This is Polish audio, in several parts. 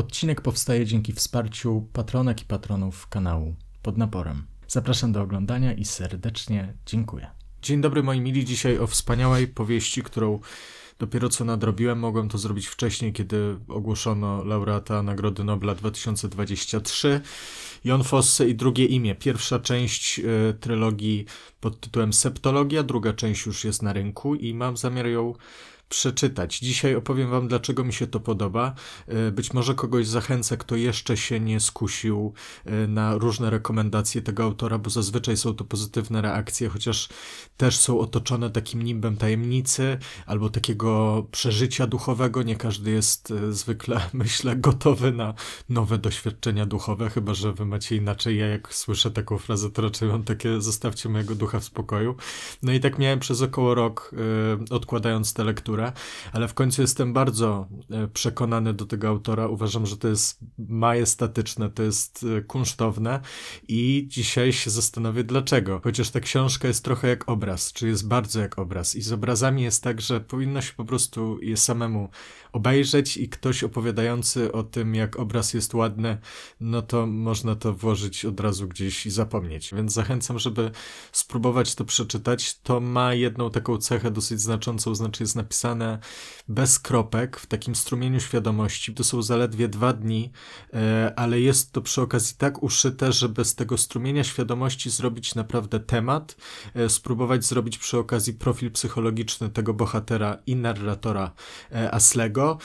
Odcinek powstaje dzięki wsparciu patronek i patronów kanału pod naporem. Zapraszam do oglądania i serdecznie dziękuję. Dzień dobry moi mili, dzisiaj o wspaniałej powieści, którą dopiero co nadrobiłem. Mogłem to zrobić wcześniej, kiedy ogłoszono laureata Nagrody Nobla 2023. Jon Fosse i drugie imię. Pierwsza część y, trylogii pod tytułem Septologia, druga część już jest na rynku i mam zamiar ją przeczytać. Dzisiaj opowiem Wam, dlaczego mi się to podoba. E, być może kogoś zachęcę, kto jeszcze się nie skusił e, na różne rekomendacje tego autora, bo zazwyczaj są to pozytywne reakcje, chociaż też są otoczone takim nimbem tajemnicy albo takiego przeżycia duchowego. Nie każdy jest e, zwykle, myślę, gotowy na nowe doświadczenia duchowe, chyba że Wy macie inaczej. Ja, jak słyszę taką frazę, to raczej mam takie: zostawcie mojego ducha w spokoju. No i tak miałem przez około rok, odkładając tę lekturę ale w końcu jestem bardzo e, przekonany do tego autora. Uważam, że to jest majestatyczne, to jest e, kunsztowne i dzisiaj się zastanowię dlaczego. Chociaż ta książka jest trochę jak obraz, czy jest bardzo jak obraz i z obrazami jest tak, że powinno się po prostu je samemu obejrzeć i ktoś opowiadający o tym, jak obraz jest ładny, no to można to włożyć od razu gdzieś i zapomnieć. Więc zachęcam, żeby spróbować to przeczytać. To ma jedną taką cechę dosyć znaczącą, znaczy jest napisane napisane bez kropek, w takim strumieniu świadomości. To są zaledwie dwa dni, e, ale jest to przy okazji tak uszyte, żeby z tego strumienia świadomości zrobić naprawdę temat, e, spróbować zrobić przy okazji profil psychologiczny tego bohatera i narratora e, Aslego.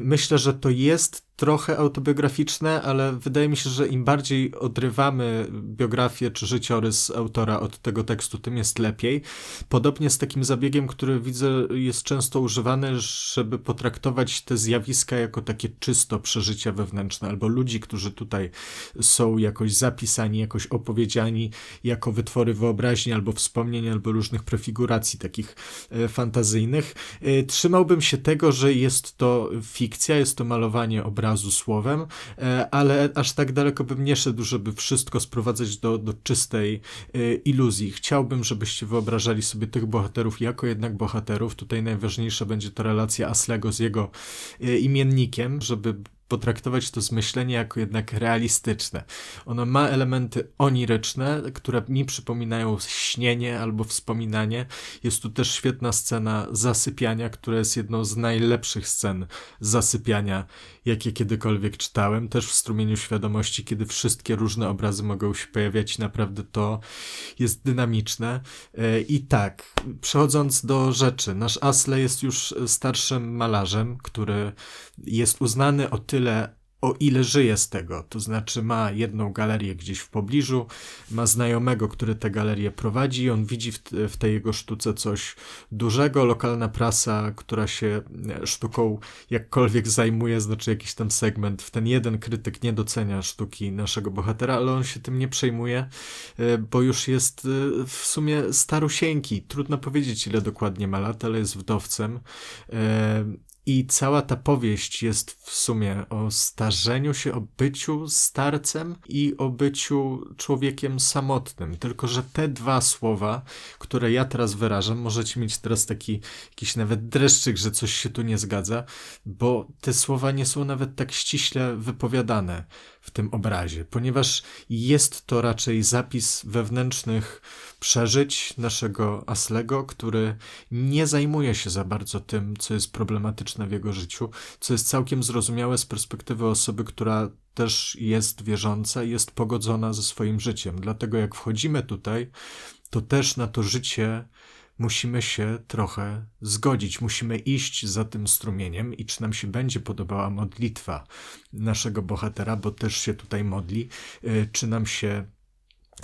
Myślę, że to jest trochę autobiograficzne, ale wydaje mi się, że im bardziej odrywamy biografię czy życiorys autora od tego tekstu, tym jest lepiej. Podobnie z takim zabiegiem, który widzę jest często używany, żeby potraktować te zjawiska jako takie czysto przeżycia wewnętrzne, albo ludzi, którzy tutaj są jakoś zapisani, jakoś opowiedziani jako wytwory wyobraźni, albo wspomnień, albo różnych prefiguracji takich e, fantazyjnych. E, trzymałbym się tego, że jest to fikcja, jest to malowanie obrazu obrazu słowem, e, ale aż tak daleko bym nie szedł, żeby wszystko sprowadzać do, do czystej e, iluzji. Chciałbym, żebyście wyobrażali sobie tych bohaterów jako jednak bohaterów. Tutaj najważniejsza będzie to relacja Aslego z jego e, imiennikiem, żeby potraktować to zmyślenie jako jednak realistyczne. Ono ma elementy oniryczne, które mi przypominają śnienie albo wspominanie. Jest tu też świetna scena zasypiania, która jest jedną z najlepszych scen zasypiania, jakie kiedykolwiek czytałem. Też w strumieniu świadomości, kiedy wszystkie różne obrazy mogą się pojawiać i naprawdę to jest dynamiczne. E, I tak, przechodząc do rzeczy, nasz Asle jest już starszym malarzem, który jest uznany o tyle o ile żyje z tego. To znaczy ma jedną galerię gdzieś w pobliżu, ma znajomego, który tę galerię prowadzi i on widzi w, w tej jego sztuce coś dużego. Lokalna prasa, która się e, sztuką jakkolwiek zajmuje, znaczy jakiś tam segment, w ten jeden krytyk nie docenia sztuki naszego bohatera, ale on się tym nie przejmuje, e, bo już jest e, w sumie starusieńki. Trudno powiedzieć, ile dokładnie ma lat, ale jest wdowcem i cała ta powieść jest w sumie o starzeniu się, o byciu starcem i o byciu człowiekiem samotnym. Tylko, że te dwa słowa, które ja teraz wyrażam, możecie mieć teraz taki jakiś nawet dreszczyk, że coś się tu nie zgadza, bo te słowa nie są nawet tak ściśle wypowiadane w tym obrazie, ponieważ jest to raczej zapis wewnętrznych przeżyć naszego Aslego, który nie zajmuje się za bardzo tym, co jest problematyczne w jego życiu, co jest całkiem zrozumiałe z perspektywy osoby, która też jest wierząca i jest pogodzona ze swoim życiem. Dlatego jak wchodzimy tutaj, to też na to życie musimy się trochę zgodzić, musimy iść za tym strumieniem i czy nam się będzie podobała modlitwa naszego bohatera, bo też się tutaj modli, y, czy nam się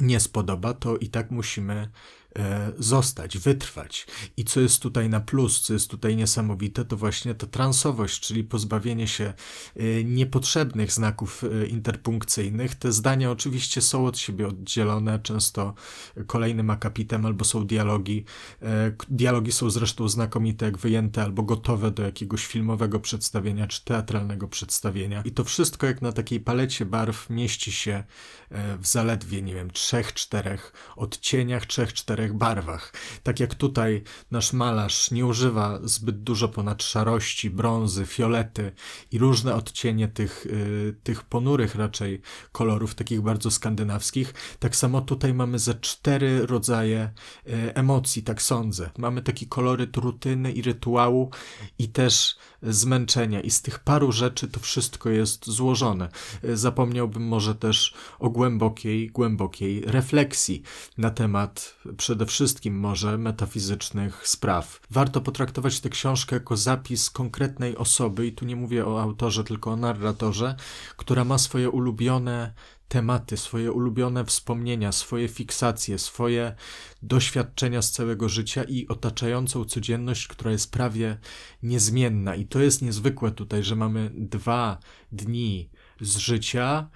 nie spodoba, to i tak musimy zostać, wytrwać. I co jest tutaj na plus, co jest tutaj niesamowite, to właśnie ta transowość, czyli pozbawienie się e, niepotrzebnych znaków e, interpunkcyjnych. Te zdania oczywiście są od siebie oddzielone, często kolejnym akapitem albo są dialogi. Dialogi są zresztą znakomite, jak wyjęte albo gotowe do jakiegoś filmowego przedstawienia czy teatralnego przedstawienia. I to wszystko, jak na takiej palecie barw, mieści się w zaledwie, nie wiem, trzech, czterech odcieniach, trzech, czterech barwach. Tak jak tutaj nasz malarz nie używa zbyt dużo ponad szarości, brązy, fiolety i różne odcienie tych, y, tych ponurych raczej kolorów, takich bardzo skandynawskich, tak samo tutaj mamy ze cztery rodzaje y, emocji, tak sądzę. Mamy taki koloryt rutyny i rytuału i też zmęczenia i z tych paru rzeczy to wszystko jest złożone. Y, zapomniałbym może też o głębokiej, głębokiej refleksji na temat przede wszystkim może metafizycznych spraw. Warto potraktować tę książkę jako zapis konkretnej osoby, i tu nie mówię o autorze, tylko o narratorze, która ma swoje ulubione tematy, swoje ulubione wspomnienia, swoje fiksacje, swoje doświadczenia z całego życia i otaczającą codzienność, która jest prawie niezmienna. I to jest niezwykłe tutaj, że mamy dwa dni z życia,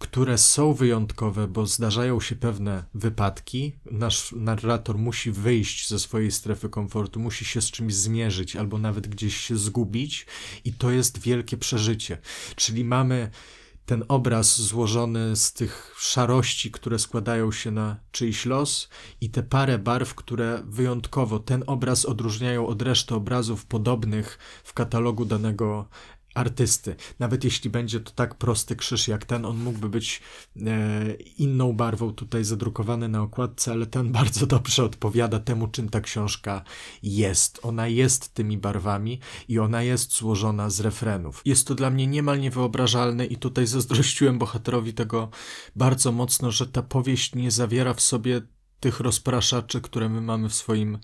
które są wyjątkowe, bo zdarzają się pewne wypadki. Nasz narrator musi wyjść ze swojej strefy komfortu, musi się z czymś zmierzyć albo nawet gdzieś się zgubić, i to jest wielkie przeżycie. Czyli mamy ten obraz złożony z tych szarości, które składają się na czyjś los, i te parę barw, które wyjątkowo ten obraz odróżniają od reszty obrazów podobnych w katalogu danego artysty. Nawet jeśli będzie to tak prosty krzyż jak ten, on mógłby być e, inną barwą tutaj zadrukowany na okładce, ale ten bardzo dobrze odpowiada temu, czym ta książka jest. Ona jest tymi barwami i ona jest złożona z refrenów. Jest to dla mnie niemal niewyobrażalne i tutaj zazdrościłem bohaterowi tego bardzo mocno, że ta powieść nie zawiera w sobie tych rozpraszaczy, które my mamy w swoim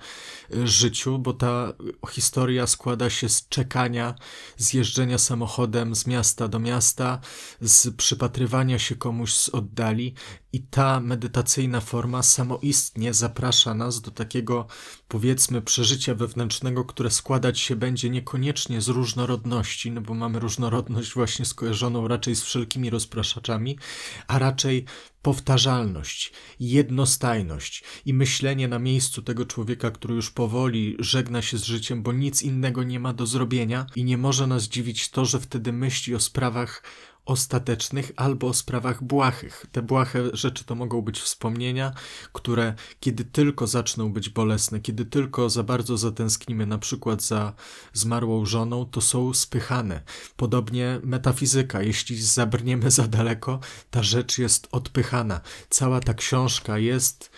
y, życiu, bo ta historia składa się z czekania, z jeżdżenia samochodem z miasta do miasta, z przypatrywania się komuś z oddali i ta medytacyjna forma samoistnie zaprasza nas do takiego, powiedzmy, przeżycia wewnętrznego, które składać się będzie niekoniecznie z różnorodności, no bo mamy różnorodność właśnie skojarzoną raczej z wszelkimi rozpraszaczami, a raczej powtarzalność, jednostajność i myślenie na miejscu tego człowieka, który już powoli żegna się z życiem, bo nic innego nie ma do zrobienia i nie może nas dziwić to, że wtedy myśli o sprawach ostatecznych albo o sprawach błahych. Te błahe rzeczy to mogą być wspomnienia, które kiedy tylko zaczną być bolesne, kiedy tylko za bardzo zatęsknimy na przykład za zmarłą żoną, to są spychane. Podobnie metafizyka. Jeśli zabrniemy za daleko, ta rzecz jest odpychana. Cała ta książka jest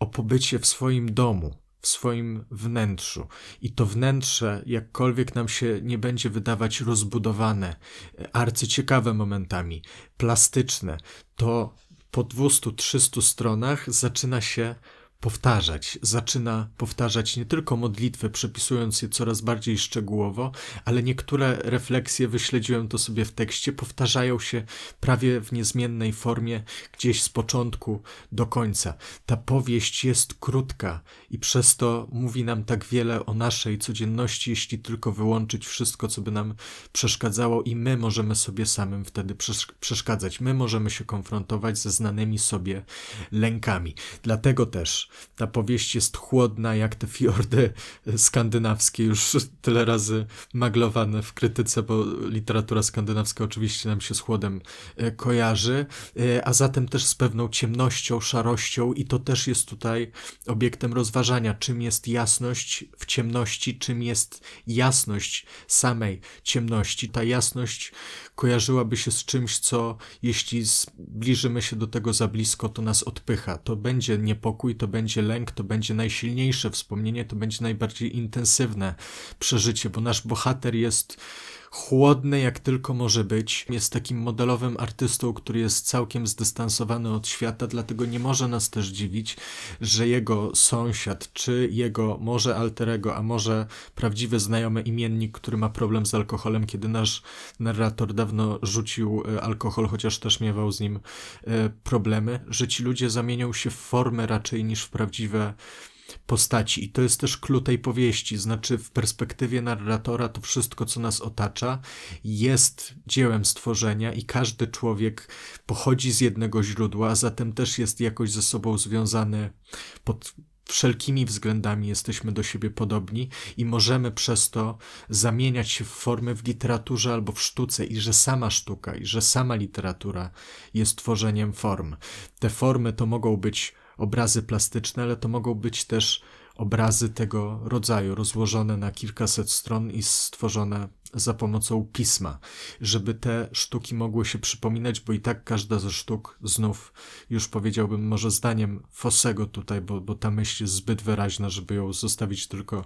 o pobycie w swoim domu, w swoim wnętrzu. I to wnętrze, jakkolwiek nam się nie będzie wydawać rozbudowane, arcyciekawe momentami, plastyczne, to po 200-300 stronach zaczyna się powtarzać, zaczyna powtarzać nie tylko modlitwy, przepisując je coraz bardziej szczegółowo, ale niektóre refleksje, wyśledziłem to sobie w tekście, powtarzają się prawie w niezmiennej formie gdzieś z początku do końca. Ta powieść jest krótka i przez to mówi nam tak wiele o naszej codzienności, jeśli tylko wyłączyć wszystko, co by nam przeszkadzało i my możemy sobie samym wtedy przeszkadzać. My możemy się konfrontować ze znanymi sobie lękami. Dlatego też ta powieść jest chłodna jak te fiordy skandynawskie, już tyle razy maglowane w krytyce, bo literatura skandynawska oczywiście nam się z chłodem e, kojarzy, e, a zatem też z pewną ciemnością, szarością i to też jest tutaj obiektem rozważania, czym jest jasność w ciemności, czym jest jasność samej ciemności. Ta jasność kojarzyłaby się z czymś, co jeśli zbliżymy się do tego za blisko, to nas odpycha. To będzie niepokój, to będzie lęk, to będzie najsilniejsze wspomnienie, to będzie najbardziej intensywne przeżycie, bo nasz bohater jest chłodny jak tylko może być. Jest takim modelowym artystą, który jest całkiem zdystansowany od świata, dlatego nie może nas też dziwić, że jego sąsiad, czy jego może alterego, a może prawdziwy znajomy imiennik, który ma problem z alkoholem, kiedy nasz narrator dawno rzucił e, alkohol, chociaż też miewał z nim e, problemy, że ci ludzie zamienią się w formę raczej niż w prawdziwe postaci. I to jest też klucz tej powieści, znaczy w perspektywie narratora to wszystko, co nas otacza, jest dziełem stworzenia i każdy człowiek pochodzi z jednego źródła, a zatem też jest jakoś ze sobą związany pod wszelkimi względami jesteśmy do siebie podobni i możemy przez to zamieniać się w formy w literaturze albo w sztuce i że sama sztuka i że sama literatura jest tworzeniem form. Te formy to mogą być obrazy plastyczne, ale to mogą być też obrazy tego rodzaju, rozłożone na kilkaset stron i stworzone za pomocą pisma, żeby te sztuki mogły się przypominać, bo i tak każda ze sztuk, znów już powiedziałbym może zdaniem Fossego tutaj, bo, bo ta myśl jest zbyt wyraźna, żeby ją zostawić tylko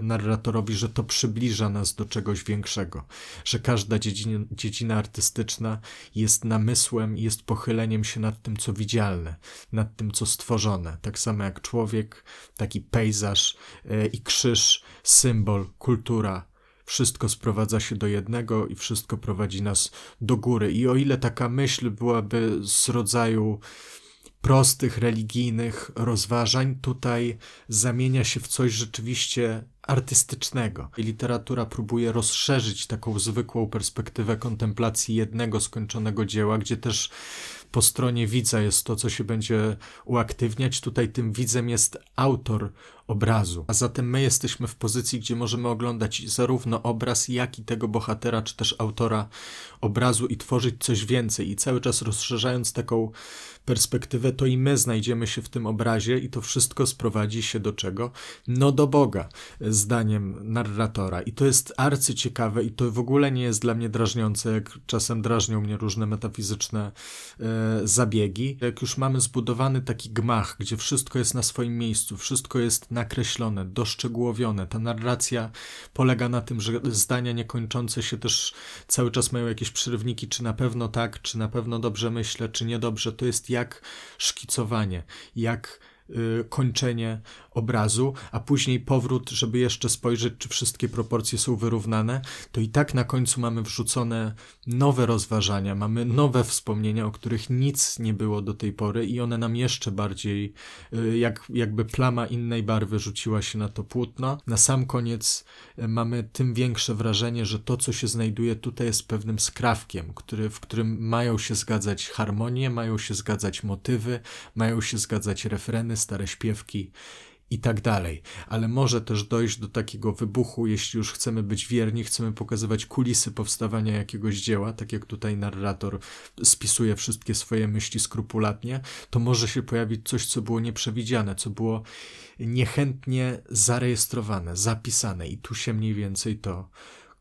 narratorowi, że to przybliża nas do czegoś większego, że każda dziedzina, dziedzina artystyczna jest namysłem jest pochyleniem się nad tym, co widzialne, nad tym, co stworzone. Tak samo jak człowiek, taki pejzaż yy, i krzyż, symbol, kultura, wszystko sprowadza się do jednego i wszystko prowadzi nas do góry. I o ile taka myśl byłaby z rodzaju prostych religijnych rozważań, tutaj zamienia się w coś rzeczywiście artystycznego. I literatura próbuje rozszerzyć taką zwykłą perspektywę kontemplacji jednego skończonego dzieła, gdzie też po stronie widza jest to, co się będzie uaktywniać. Tutaj tym widzem jest autor obrazu. A zatem my jesteśmy w pozycji, gdzie możemy oglądać zarówno obraz, jak i tego bohatera, czy też autora obrazu i tworzyć coś więcej. I cały czas rozszerzając taką perspektywę, to i my znajdziemy się w tym obrazie i to wszystko sprowadzi się do czego? No do Boga, zdaniem narratora. I to jest arcyciekawe i to w ogóle nie jest dla mnie drażniące, jak czasem drażnią mnie różne metafizyczne e, zabiegi. Jak już mamy zbudowany taki gmach, gdzie wszystko jest na swoim miejscu, wszystko jest nakreślone, doszczegółowione. Ta narracja polega na tym, że zdania niekończące się też cały czas mają jakieś przyrywniki, czy na pewno tak, czy na pewno dobrze myślę, czy niedobrze. To jest jak szkicowanie, jak Y, kończenie obrazu, a później powrót, żeby jeszcze spojrzeć, czy wszystkie proporcje są wyrównane, to i tak na końcu mamy wrzucone nowe rozważania, mamy nowe wspomnienia, o których nic nie było do tej pory i one nam jeszcze bardziej, y, jak, jakby plama innej barwy rzuciła się na to płótno. Na sam koniec y, mamy tym większe wrażenie, że to, co się znajduje tutaj jest pewnym skrawkiem, który, w którym mają się zgadzać harmonie, mają się zgadzać motywy, mają się zgadzać refreny, stare śpiewki i tak dalej. Ale może też dojść do takiego wybuchu, jeśli już chcemy być wierni, chcemy pokazywać kulisy powstawania jakiegoś dzieła, tak jak tutaj narrator spisuje wszystkie swoje myśli skrupulatnie, to może się pojawić coś, co było nieprzewidziane, co było niechętnie zarejestrowane, zapisane i tu się mniej więcej to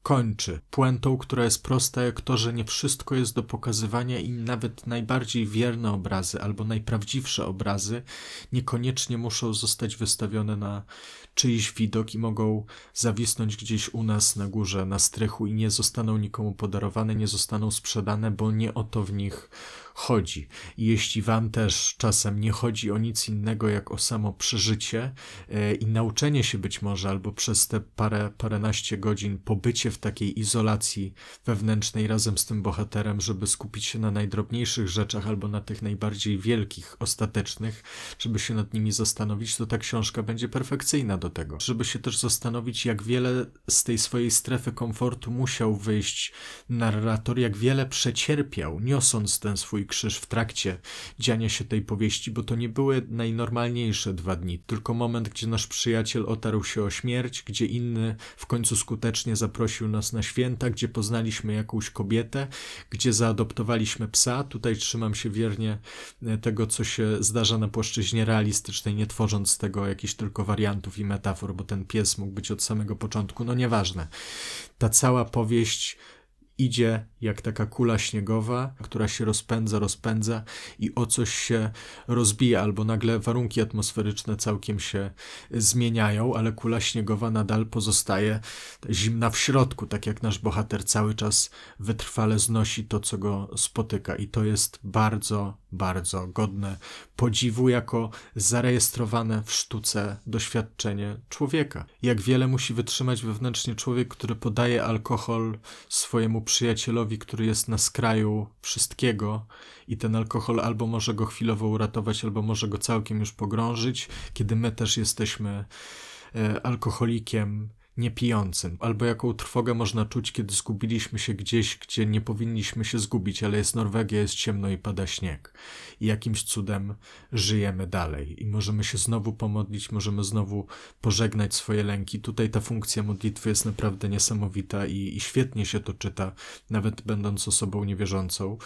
kończy puentą, która jest prosta jak to, że nie wszystko jest do pokazywania i nawet najbardziej wierne obrazy albo najprawdziwsze obrazy niekoniecznie muszą zostać wystawione na czyjś widok i mogą zawisnąć gdzieś u nas na górze, na strychu i nie zostaną nikomu podarowane, nie zostaną sprzedane, bo nie o to w nich chodzi. Jeśli wam też czasem nie chodzi o nic innego jak o samo przeżycie e, i nauczenie się być może, albo przez te parę, paręnaście godzin pobycie w takiej izolacji wewnętrznej razem z tym bohaterem, żeby skupić się na najdrobniejszych rzeczach albo na tych najbardziej wielkich, ostatecznych, żeby się nad nimi zastanowić, to ta książka będzie perfekcyjna do tego. Żeby się też zastanowić, jak wiele z tej swojej strefy komfortu musiał wyjść narrator, jak wiele przecierpiał, niosąc ten swój krzyż w trakcie dziania się tej powieści, bo to nie były najnormalniejsze dwa dni, tylko moment, gdzie nasz przyjaciel otarł się o śmierć, gdzie inny w końcu skutecznie zaprosił nas na święta, gdzie poznaliśmy jakąś kobietę, gdzie zaadoptowaliśmy psa. Tutaj trzymam się wiernie e, tego, co się zdarza na płaszczyźnie realistycznej, nie tworząc z tego jakichś tylko wariantów i metafor, bo ten pies mógł być od samego początku, no nieważne. Ta cała powieść idzie jak taka kula śniegowa, która się rozpędza, rozpędza i o coś się rozbija, albo nagle warunki atmosferyczne całkiem się zmieniają, ale kula śniegowa nadal pozostaje zimna w środku, tak jak nasz bohater cały czas wytrwale znosi to, co go spotyka. I to jest bardzo, bardzo godne podziwu jako zarejestrowane w sztuce doświadczenie człowieka. Jak wiele musi wytrzymać wewnętrznie człowiek, który podaje alkohol swojemu przyjacielowi, który jest na skraju wszystkiego i ten alkohol albo może go chwilowo uratować, albo może go całkiem już pogrążyć, kiedy my też jesteśmy e, alkoholikiem niepijącym, albo jaką trwogę można czuć, kiedy zgubiliśmy się gdzieś, gdzie nie powinniśmy się zgubić, ale jest Norwegia, jest ciemno i pada śnieg. I jakimś cudem żyjemy dalej i możemy się znowu pomodlić, możemy znowu pożegnać swoje lęki. Tutaj ta funkcja modlitwy jest naprawdę niesamowita i, i świetnie się to czyta, nawet będąc osobą niewierzącą.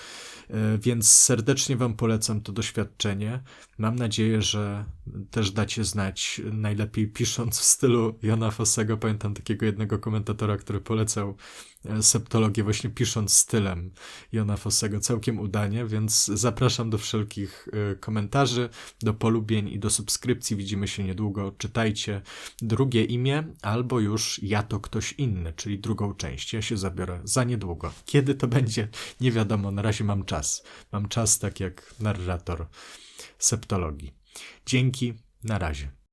E, więc serdecznie Wam polecam to doświadczenie. Mam nadzieję, że też dacie znać, najlepiej pisząc w stylu Jana Fossego. Pamiętam takiego jednego komentatora, który polecał e, septologię właśnie pisząc stylem Jona Fossego całkiem udanie, więc zapraszam do wszelkich e, komentarzy, do polubień i do subskrypcji. Widzimy się niedługo. Czytajcie drugie imię albo już ja to ktoś inny, czyli drugą część. Ja się zabiorę za niedługo. Kiedy to będzie? Nie wiadomo, na razie mam czas. Mam czas tak jak narrator septologii. Dzięki, na razie.